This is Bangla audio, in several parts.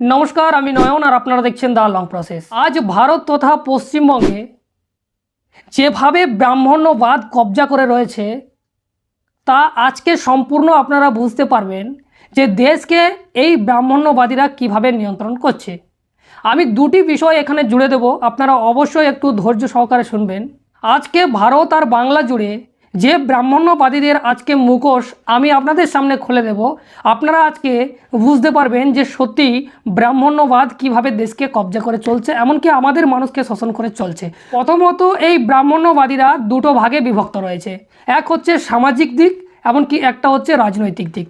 নমস্কার, আমি নয়ন আর আপনারা দেখছেন দ্য লং প্রসেস। আজ ভারত তথা পশ্চিমবঙ্গে যেভাবে ব্রাহ্মণ্যবাদ কবজা করে রয়েছে, তা আজকে সম্পূর্ণ আপনারা বুঝতে পারবেন যে দেশকে এই ব্রাহ্মণ্যবাদীরা কীভাবে নিয়ন্ত্রণ করছে। আমি দুটি বিষয় এখানে জুড়ে দেব, আপনারা অবশ্যই একটু ধৈর্য সহকারে শুনবেন। আজকে ভারত আর বাংলা জুড়ে যে ব্রাহ্মণ্যবাদীদের আজকে মুখোশ আমি আপনাদের সামনে খুলে দেব। আপনারা আজকে বুঝতে পারবেন যে সত্যি ব্রাহ্মণ্যবাদ কীভাবে দেশকে কবজা করে চলছে, এমনকি আমাদের মানুষকে শোষণ করে চলছে। প্রথমত এই ব্রাহ্মণ্যবাদীরা দুটো ভাগে বিভক্ত রয়েছে। এক হচ্ছে সামাজিক দিক, এমনকি একটা হচ্ছে রাজনৈতিক দিক।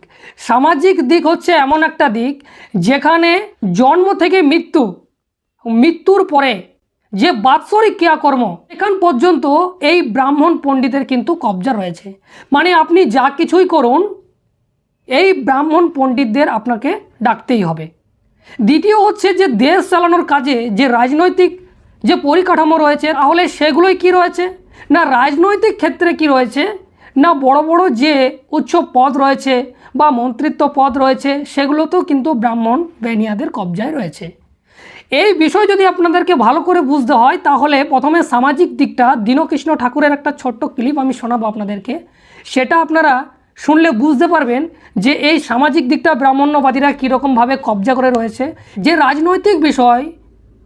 সামাজিক দিক হচ্ছে এমন একটা দিক যেখানে জন্ম থেকে মৃত্যু, মৃত্যুর পরে যে বাৎসরিক ক্রিয়াকর্ম, এখান পর্যন্ত এই ব্রাহ্মণ পণ্ডিতের কিন্তু কবজা রয়েছে। মানে আপনি যা কিছুই করুন, এই ব্রাহ্মণ পণ্ডিতদের আপনাকে ডাকতেই হবে। দ্বিতীয় হচ্ছে যে দেশ চালানোর কাজে যে রাজনৈতিক যে পরিকাঠামো রয়েছে, তাহলে সেগুলোই কি রয়েছে? না রাজনৈতিক ক্ষেত্রে কি রয়েছে? না বড় বড় যে উচ্চ পদ রয়েছে বা মন্ত্রিত্ব পদ রয়েছে, সেগুলোতেও কিন্তু ব্রাহ্মণ বেনিয়াদের কবজায় রয়েছে। এই বিষয় যদি আপনাদেরকে ভালো করে বুঝতে হয়, তাহলে প্রথমে সামাজিক দিকটা দীনকৃষ্ণ ঠাকুরের একটা ছোট্ট ক্লিপ আমি শোনাবো আপনাদেরকে। সেটা আপনারা শুনলে বুঝতে পারবেন যে এই সামাজিক দিকটা ব্রাহ্মণ্যবাদীরা কীরকমভাবে কবজা করে রয়েছে। যে রাজনৈতিক বিষয়,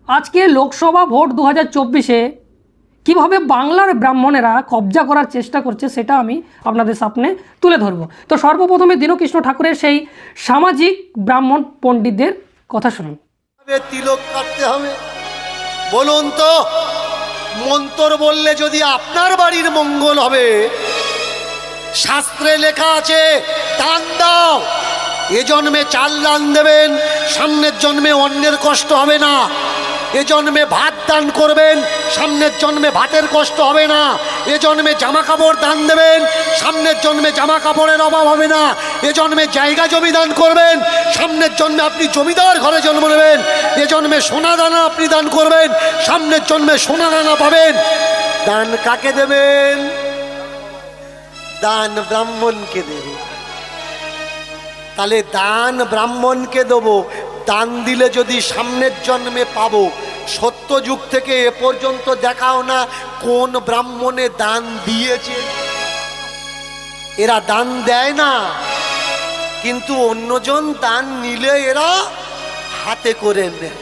আজকে লোকসভা ভোট দু হাজার চব্বিশে কীভাবে বাংলার ব্রাহ্মণেরা কবজা করার চেষ্টা করছে, সেটা আমি আপনাদের সামনে তুলে ধরবো। তো সর্বপ্রথমে দীনকৃষ্ণ ঠাকুরের সেই সামাজিক ব্রাহ্মণ পণ্ডিতদের কথা শুনুন। তিলক কাটতে হবে। বলুন তো, মন্তর বললে যদি আপনার বাড়ির মঙ্গল হবে, শাস্ত্রে লেখা আছে, দান দাও। এ জন্মে চাল দান দেবেন, সামনের জন্মে অন্যের কষ্ট হবে না। এ জন্মে ভাত দান করবেন, সামনের জন্মে ভাতের কষ্ট হবে না। এ জন্মে জামা কাপড় দান দেবেন, সামনের জন্মে জামা কাপড়ের অভাব হবে না। এ জন্মে জায়গা জমি দান করবেন, সামনের জন্মে আপনি জমিদার ঘরে জন্ম নেবেন, এ জন্মে সোনা দানা আপনি দান করবেন, সামনের জন্মে সোনা দানা পাবেন। দান কাকে দেবেন? দান ব্রাহ্মণকে দেবে তাহলে দান ব্রাহ্মণকে দেবো, দান দিলে যদি সামনের জন্মে পাবো, সত্য যুগ থেকে এ পর্যন্ত দেখাও না কোন ব্রাহ্মণে দান দিয়েছে। এরা দান দেয় না। কিন্তু অন্যজন দান নিলে এরা হাতে করে নেয়।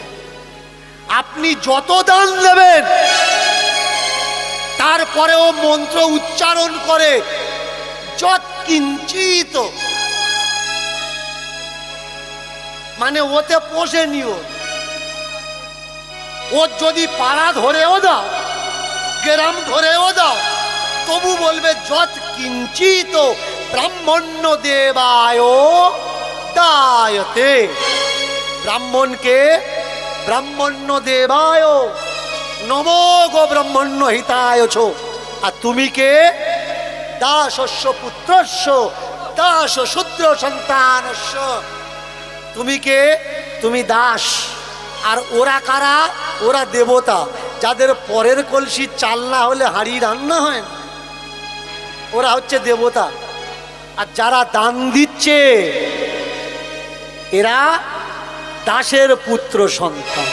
আপনি যত দান দেবেন তারপরেও মন্ত্র উচ্চারণ করে যৎ কিঞ্চিত। মানে ওতে পোষে নিও। ওর যদি পাড়া ধরেও দাও, গ্রাম ধরেও দাও, তবু বলবে যৎ কিঞ্চিত ব্রাহ্মণ্য দেবায় দায়তে। ব্রাহ্মণকে ব্রাহ্মণ্য দেবায়। নমো গো ব্রাহ্মণ্য হিতায় ছো। আর তুমি কে? দাসস্য, পুত্রস্য দাস শূদ্র সন্তানস্য। তুমি কে? তুমি দাস। আর ওরা কারা? ওরা দেবতা। যাদের পরের কলসি চাল না হলে হাঁড়ি রান্না হয় ওরা হচ্ছে দেবতা। আর যারা দান দিচ্ছে, এরা দাসের পুত্র সন্তান।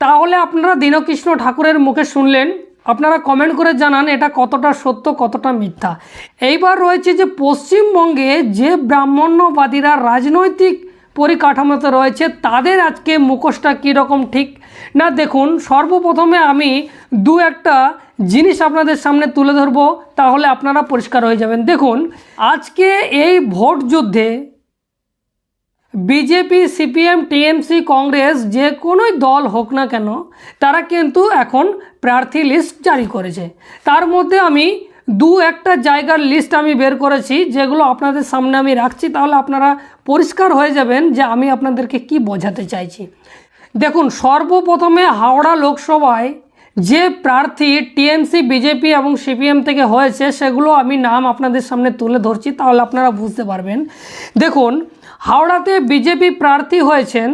তাহলে আপনারা দীনকৃষ্ণ ঠাকুরের মুখে শুনলেন, আপনারা কমেন্ট করে জানান এটা কতটা সত্য, কতটা মিথ্যা। এইবার রয়েছে যে পশ্চিমবঙ্গে যে ব্রাহ্মণ্যবাদীরা রাজনৈতিক পরিকাঠামোতে রয়েছে, তাদের আজকে মুখোশটা কীরকম ঠিক? না, দেখুন, সর্বপ্রথমে আমি দু একটা জিনিস আপনাদের সামনে তুলে ধরবো, তাহলে আপনারা পরিষ্কার হয়ে যাবেন। দেখুন, আজকে এই ভোট যুদ্ধে বিজেপি, সিপিএম, টিএমসি, কংগ্রেস যে কোনোই দল হোক না কেন, তারা কিন্তু এখন প্রার্থী লিস্ট জারি করেছে। তার মধ্যে আমি দু একটা জায়গার লিস্ট আমি বের করেছি, যেগুলো আপনাদের সামনে আমি রাখছি, তাহলে আপনারা পরিষ্কার হয়ে যাবেন যে আমি আপনাদেরকে কি বোঝাতে চাইছি। দেখুন, সর্বপ্রথমে হাওড়া লোকসভায় যে প্রার্থী টিএমসি, বিজেপি এবং সিপিএম থেকে হয়েছে, সেগুলো আমি নাম আপনাদের সামনে তুলে ধরছি, তাহলে আপনারা বুঝতে পারবেন। দেখুন, হাওড়াতে বিজেপি প্রার্থী হয়েছেন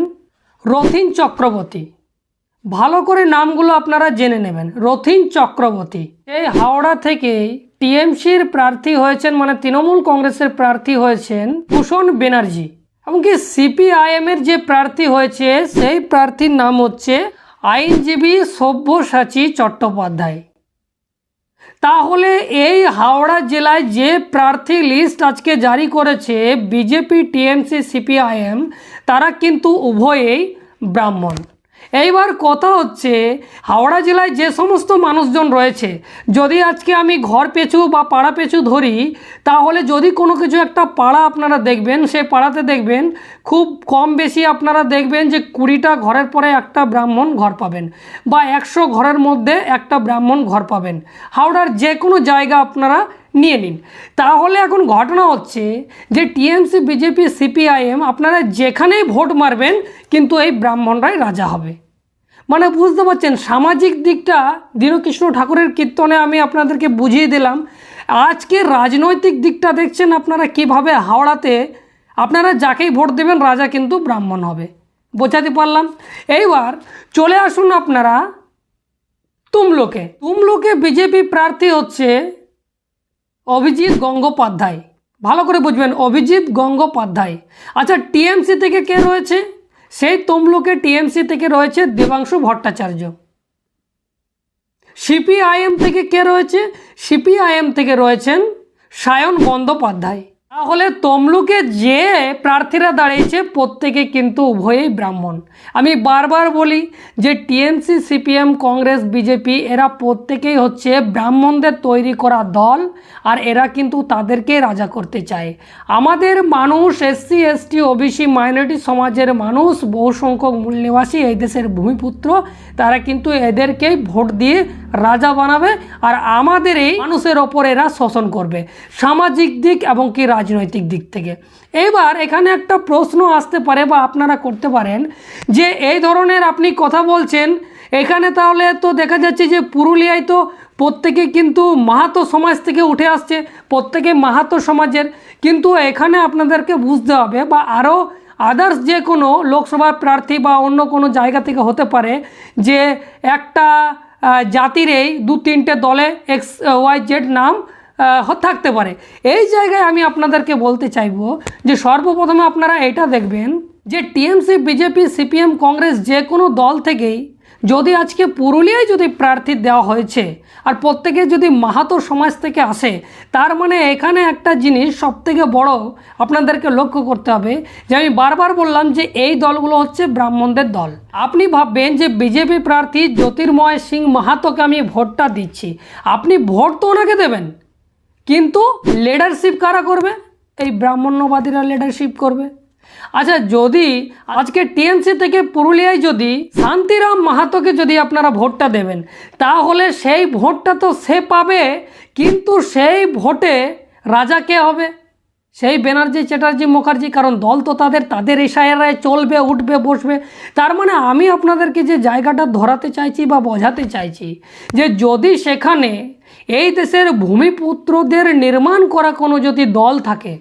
রথিন চক্রবর্তী। ভালো করে নামগুলো আপনারা জেনে নেবেন। রথিন চক্রবর্তী। এই হাওড়া থেকে টিএমসির প্রার্থী হয়েছেন মানে তৃণমূল কংগ্রেসের প্রার্থী হয়েছেন ভূষণ ব্যানার্জি এমনকি সিপিআইএমের যে প্রার্থী হয়েছে, সেই প্রার্থীর নাম হচ্ছে আইনজীবী সব্যসাচী চট্টোপাধ্যায়। তাহলে এই হাওড়া জেলায় যে প্রার্থী লিস্ট আজকে জারি করেছে বিজেপি, টিএমসি, সিপিআইএম, তারা কিন্তু উভয়েই ব্রাহ্মণ। এইবার কথা হচ্ছে, হাওড়া জেলায় যে সমস্ত মানুষজন রয়েছে, যদি আজকে আমি ঘর পেছু বা পাড়া পেছু ধরি, তাহলে যদি কোনো কিছু একটা পাড়া আপনারা দেখবেন, সেই পাড়াতে দেখবেন, খুব কম বেশি আপনারা দেখবেন যে কুড়িটা ঘরের পরে একটা ব্রাহ্মণ ঘর পাবেন বা একশো ঘরের মধ্যে একটা ব্রাহ্মণ ঘর পাবেন। হাওড়ার যে কোনো জায়গা আপনারা নিয়ে নিন। তাহলে এখন ঘটনা হচ্ছে যে টিএমসি, বিজেপি, সিপিআইএম আপনারা যেখানেই ভোট মারবেন কিন্তু এই ব্রাহ্মণরাই রাজা হবে। মানে বুঝতে পারছেন, সামাজিক দিকটা দীনকৃষ্ণ ঠাকুরের কীর্তনে আমি আপনাদেরকে বুঝিয়ে দিলাম। আজকে রাজনৈতিক দিকটা দেখছেন আপনারা কীভাবে হাওড়াতে, আপনারা যাকেই ভোট দেবেন রাজা কিন্তু ব্রাহ্মণ হবে। বোঝাতে পারলাম? এইবার চলে আসুন আপনারা তুমলোকে। তুমলোকে বিজেপি প্রার্থী হচ্ছে অভিজিৎ গঙ্গোপাধ্যায়। ভালো করে বুঝবেন, অভিজিৎ গঙ্গোপাধ্যায়। আচ্ছা টিএমসি থেকে কে রয়েছে? সেই তমলুকে টিএমসি থেকে রয়েছে দেবাংশু ভট্টাচার্য। সিপিআইএম থেকে কে রয়েছে? সিপিআইএম থেকে রয়েছেন সায়ন বন্দ্যোপাধ্যায়। তাহলে তমলুকে যে প্রার্থীরা দাঁড়িয়েছে প্রত্যেকে কিন্তু উভয়েই ব্রাহ্মণ। আমি বারবার বলি যে টিএমসি, সিপিএম, কংগ্রেস, বিজেপি এরা প্রত্যেকেই হচ্ছে ব্রাহ্মণদের তৈরি করা দল আর এরা কিন্তু তাদেরকে রাজা করতে চায়। আমাদের মানুষ, এসসি, এসটি, ওবিসি, মাইনরিটি সমাজের মানুষ বহু সংখ্যক মূল নিবাসী এই দেশের ভূমিপুত্র, তারা কিন্তু এদেরকেই ভোট দিয়ে রাজা বানাবে আর আমাদের এই মানুষের ওপর এরা শোষণ করবে। সামাজিক দিক এবং কি রাজনৈতিক দিক থেকে। এবার এখানে একটা প্রশ্ন আসতে পারে বা আপনারা করতে পারেন যে এই ধরনের আপনি কথা বলছেন, এখানে তাহলে তো দেখা যাচ্ছে যে পুরুলিয়ায় তো প্রত্যেকে কিন্তু মাহাতো সমাজ থেকে উঠে আসছে, প্রত্যেকে মাহাতো সমাজের। কিন্তু এখানে আপনাদেরকে বুঝতে হবে বা আরও আদার্স যে কোনো লোকসভা প্রার্থী বা অন্য কোনো জায়গা থেকে হতে পারে যে একটা জাতির এই দু তিনটে দলে এক্স ওয়াই জেড নাম থাকতে পারে। এই জায়গায় আমি আপনাদেরকে বলতে চাইব যে সর্বপ্রথমে আপনারা এটা দেখবেন যে টিএমসি, বিজেপি, সিপিএম, কংগ্রেস যে কোনো দল থেকেই যদি আজকে পুরুলিয়ায় যদি প্রার্থী দেওয়া হয়েছে আর প্রত্যেকে যদি মাহাতো সমাজ থেকে আসে, তার মানে এখানে একটা জিনিস সবথেকে বড় আপনাদেরকে লক্ষ্য করতে হবে যে আমি বারবার বললাম যে এই দলগুলো হচ্ছে ব্রাহ্মণদের দল। আপনি ভাববেন যে বিজেপি প্রার্থী জ্যোতির্ময় সিং মাহাতোকে আমি ভোটটা দিচ্ছি। আপনি ভোট তো ওনাকে দেবেন। কিন্তু লিডারশিপ কারা করবে? এই ব্রাহ্মণ্যবাদীরা লিডারশিপ করবে। আচ্ছা যদি আজকে টিএমসি থেকে পুরুলিয়ায় যদি শান্তিরাম মাহাতোকে যদি আপনারা ভোটটা দেবেন, তাহলে সেই ভোটটা তো সে পাবে, কিন্তু সেই ভোটে রাজা কে হবে? সেই ব্যানার্জি চ্যাটার্জি মুখার্জি, কারণ দল তো তাদের তাদের ইশারায় চলবে, উঠবে, বসবে। তার মানে আমি আপনাদেরকে যে জায়গাটা ধরাতে চাইছি বা বোঝাতে চাইছি, যে যদি সেখানে এই দেশের ভূমিপুত্রদের নির্মাণ করা কোনো যদি দল থাকে,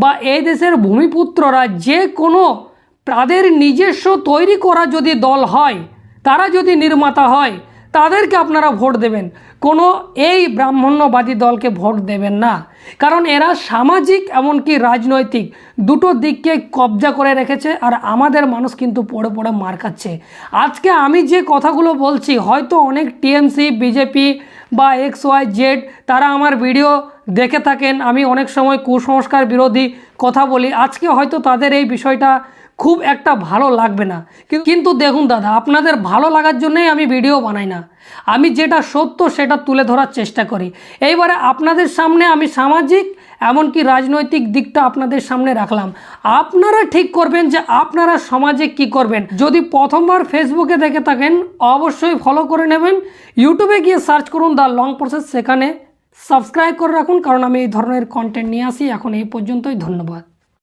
বা এই দেশের ভূমিপুত্ররা যে কোনো তাদের নিজস্ব তৈরি করা যদি দল হয়, তারা যদি নির্মাতা হয়, তাদেরকে আপনারা ভোট দেবেন। কোনো এই ব্রাহ্মণ্যবাদী দলকে ভোট দেবেন না। কারণ এরা সামাজিক এমনকি রাজনৈতিক দুটো দিককে কবজা করে রেখেছে আর আমাদের মানুষ কিন্তু পড়ে পড়ে মার খাচ্ছে। আজকে আমি যে কথাগুলো বলছি, হয়তো অনেক টিএমসি, বিজেপি বা এক্স ওয়াই জেড তারা আমার ভিডিও দেখে থাকেন, আমি অনেক সময় কুসংস্কার বিরোধী কথা বলি। আজকে হয়তো তাদের এই বিষয়টা খুব একটা ভালো লাগবে না। কিন্তু- দেখুন দাদা, আপনাদের ভালো লাগার জন্যই আমি ভিডিও বানাই না। আমি যেটা সত্য সেটা তুলে ধরার চেষ্টা করি। এইবারে আপনাদের সামনে আমি সামাজিক, এমনকি রাজনৈতিক দিকটা আপনাদের সামনে রাখলাম। আপনারা ঠিক করবেন যে আপনারা সমাজে কি করবেন। যদি প্রথমবার ফেসবুকে দেখে থাকেন, অবশ্যই ফলো করে নেবেন। ইউটিউবে গিয়ে সার্চ করুন দ্য লং প্রসেস সেখানে সাবস্ক্রাইব করে রাখুন, কারণ আমি এই ধরনের কন্টেন্ট নিয়ে আসি। এখন এই পর্যন্তই, ধন্যবাদ।